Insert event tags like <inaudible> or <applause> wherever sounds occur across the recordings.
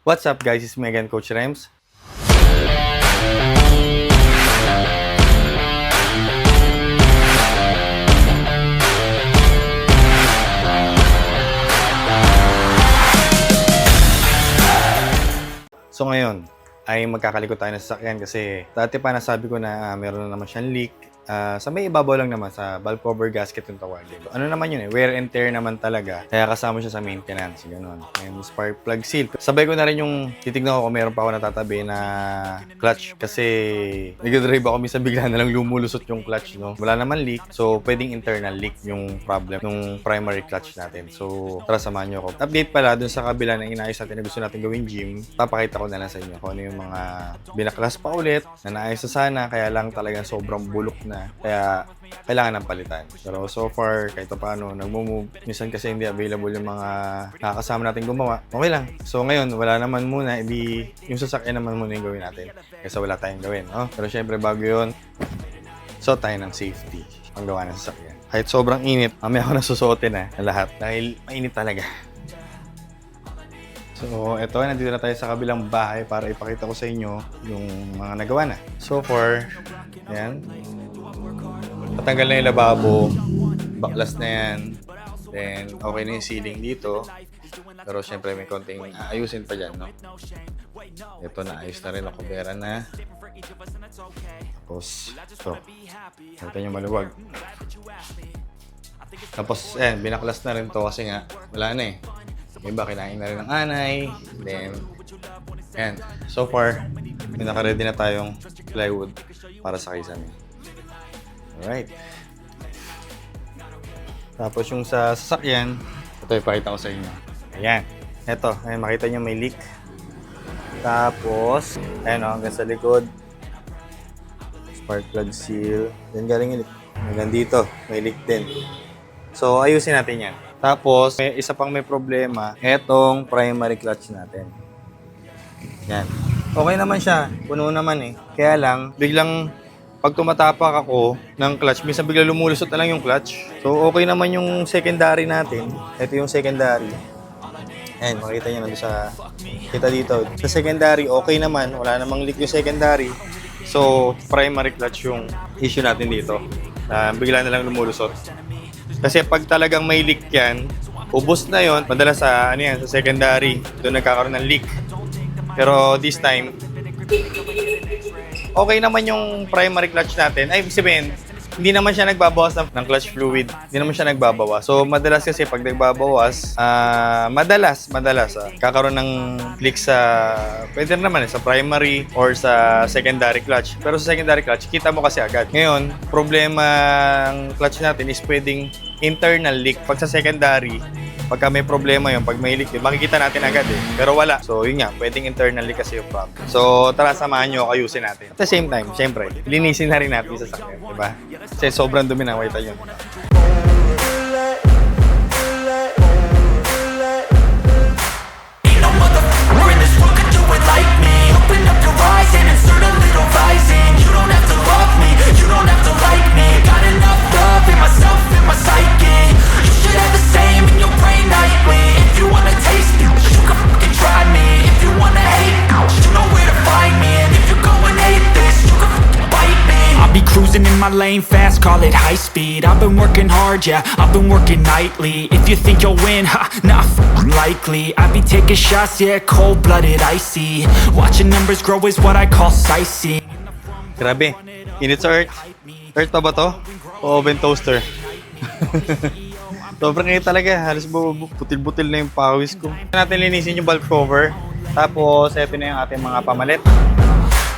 What's up guys, it's Megan Coach Rems. So ngayon, ay magkakalikot tayo ng sasakyan kasi dati pa nasabi ko na ah, meron na naman siyang leak. Ah, sa may ibabaw lang naman sa valve cover gasket yung tawagin. Ano naman yun eh, wear and tear naman talaga. Kaya kasama siya sa maintenance, gano'n. And spark plug seal. Sabay ko na rin yung titignan ko kung meron pa ako natatabi na clutch kasi nag-drive ako minsan bigla na lang lumulusot yung clutch, no? Wala naman leak. So, pwedeng internal leak yung problem ng primary clutch natin. So, tara samahan nyo ako. Update pala dun sa kabila na inayos natin na gusto natin gawin gym. Papakita ko na lang sa inyo kung ano yung mga binaklas pa ulit na naayos na sana kaya lang talagang sobrang bulok na. Kaya kailangan ng palitan. Pero so far, kahit pa paano, nagmo-move. Minsan kasi hindi available yung mga nakakasama natin gumawa. Okay lang. So ngayon, wala naman muna. Edi yung sasakyan naman muna yung gawin natin. Kasi wala tayong gawin. Oh? Pero syempre, bago yun, so tayo ng safety ang gawa ng sasakyan. Kahit sobrang init, mamaya ako nasusuotin na na lahat dahil mainit talaga. So, eto, nandito na tayo sa kabilang bahay para ipakita ko sa inyo yung mga nagawa na. So far, yan. Natanggal na yung lababo. Baklas na yan. Then, okay na yung ceiling dito. Pero syempre may konting aayusin pa dyan, no? Ito na, ayos na rin ang kubera na. Tapos, ito. Nakita nyo maluwag. Tapos, eh, binaklas na rin to kasi nga, wala na eh. Yung iba, kinain na rin ng anay. Then, yan. So far, may naka-ready na tayong plywood para sa kisame. Alright. Tapos yung sa sasakyan, ito ipakita ko sa inyo. Ayan. Ito, ayan, makita nyo may leak. Tapos, ayan o, hanggang sa likod. Spark plug seal. Then galing yung leak. Hanggang dito, may leak din. So, ayusin natin yan. Tapos, may isa pang may problema, etong primary clutch natin. Yan. Okay naman siya. Puno naman eh. Kaya lang, biglang pag tumatapak ako ng clutch, minsan bigla lumulusot na lang yung clutch. So, okay naman yung secondary natin. Ito yung secondary. Ayan, makita nyo nandun sa kita dito. Sa secondary, okay naman. Wala namang leak yung secondary. So, primary clutch yung issue natin dito. Na bigla na lang lumulusot. Kasi pag talagang may leak yan, ubos na yon madalas sa, ano yan, sa secondary, doon nagkakaroon ng leak. Pero this time, okay naman yung primary clutch natin. Ay, sabihin, hindi naman siya nagbabawas ng, ng clutch fluid. Hindi naman siya nagbabawas. So, madalas kasi pag nagbabawas, ah, madalas, madalas, ah, kakaroon ng leak sa, pwede naman eh, sa primary or sa secondary clutch. Pero sa secondary clutch, kita mo kasi agad. Ngayon, problema ang clutch natin is pwedeng internal leak. Pag sa secondary, pagka may problema yun, pag may leak makikita natin agad eh. Pero wala. So, yun nga, pwedeng internal leak kasi yung problem. So, tara, samahan nyo, ayusin natin. At the same time, syempre, linisin na rin natin sa sakyan, di ba? Kasi sobrang dumi na, wait yun. Open insert a little rising You don't have to love me, you don't have to like me my lane fast, call it high speed I've been working hard, yeah, I've been working nightly If you think you'll win, ha, not f***ing likely I be taking shots, yeah, cold-blooded, icy Watching numbers grow is what I call sightseeing Grabe, init sa earth. Earth pa ba to? O oven toaster? <laughs> Sobrang init talaga. Halos bu- bu- butil-butil na yung pawis ko. natin linisin yung valve cover. Tapos, eto na yung ating mga pamalit.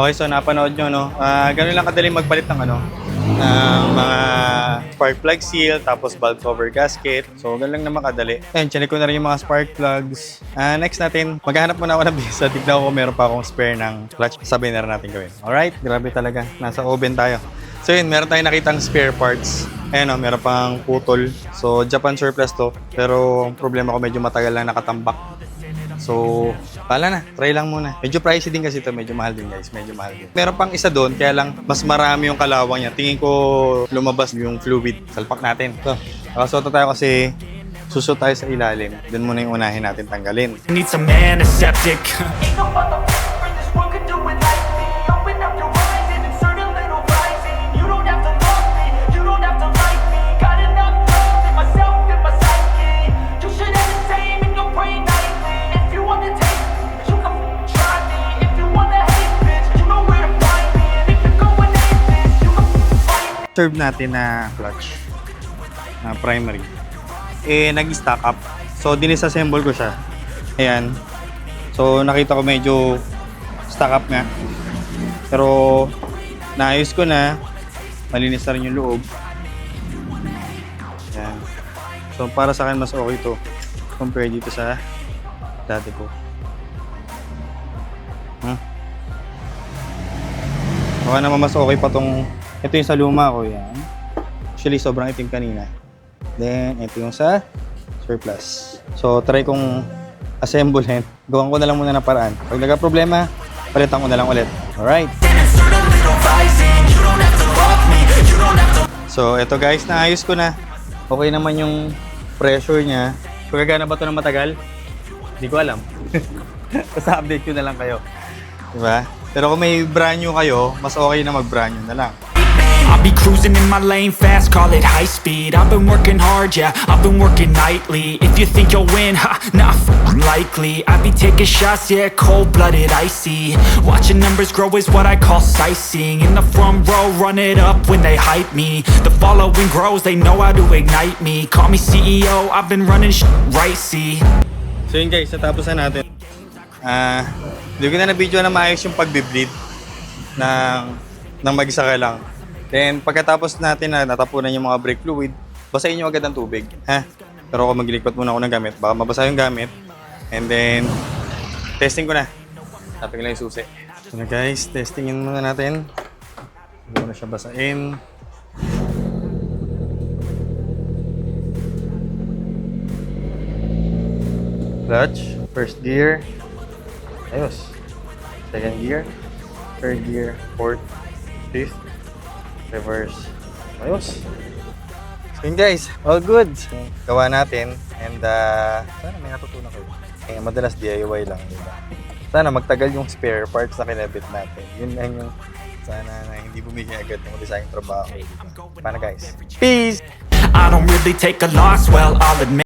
Okay, so napanood nyo, no? Ah, ganun lang kadali magpalit ng ano, ng mga spark plug seal, tapos valve cover gasket. So, ganun lang naman kadali. Ayun, chinik ko na rin yung mga spark plugs. Ah, next natin, maghanap muna ako ng <laughs> bisa. Tignan ko kung meron pa akong spare ng clutch. Sabihin na rin natin gawin. Alright, grabe talaga. Nasa oven tayo. So yun, meron tayong nakitang spare parts. Ayan o, meron pang putol. So, Japan surplus to. Pero, ang problema ko medyo matagal lang nakatambak. So, pala na. Try lang muna. Medyo pricey din kasi ito. Medyo mahal din guys. Medyo mahal din. Meron pang isa doon. Kaya lang, mas marami yung kalawang niya. Tingin ko lumabas yung fluid. Salpak natin. So, nakasuot na tayo kasi susot tayo sa ilalim. Doon muna yung unahin natin tanggalin. Need some antiseptic serve natin na clutch na primary. Eh nag-stack up. So dinisassemble ko siya. Ayan. So nakita ko medyo stack up nga. Pero naayos ko na. Malinis na rin yung loob. Ayan. So para sa akin mas okay to compare dito sa dati ko. Hmm? baka naman mas okay pa tong ito yung sa luma ko yan. Actually, sobrang itim kanina. Then, ito yung sa surplus. So, try kong assemblehin. <laughs> Gawan ko na lang muna ng paraan. Pag nagka-problema, palitan ko na lang ulit. Alright. So, ito guys, naayos ko na. Okay naman yung pressure niya. Kung gagana ba ito ng matagal? Hindi ko alam. <laughs> Basta update ko na lang kayo. Diba? Pero kung may brand new kayo, mas okay na mag-brand new na lang. I'll be cruising in my lane fast, call it high speed. I've been working hard, yeah, I've been working nightly. If you think you'll win, ha, not likely. I be taking shots, yeah, cold-blooded, icy. Watching numbers grow is what I call sightseeing. In the front row, run it up when they hype me. The following grows, they know how to ignite me. Call me CEO, I've been running sh- right, see. So yun guys, natapos na natin. Ah, hindi ko na na-video na maayos yung pagbe-bleed ng, ng mag-isa ka lang. Then, pagkatapos natin na natapunan yung mga brake fluid, basahin nyo agad ng tubig. Ha? Pero ako maglilikpat muna ako ng gamit. Baka mabasa yung gamit. And then, testing ko na. Tapos lang yung susi. So na guys, testingin muna natin. Hindi na siya basain. Clutch, first gear. Ayos. Second gear, third gear, fourth, fifth, reverse. Ayos. So yun guys, all good. Gawa natin and uh, sana may natutunan kayo. Eh, madalas DIY lang, di? Sana magtagal yung spare parts na kinabit natin. Yun lang yung sana na hindi bumigay agad yung design trabaho. Paano guys? Peace! I don't really take a loss, well, I'll admit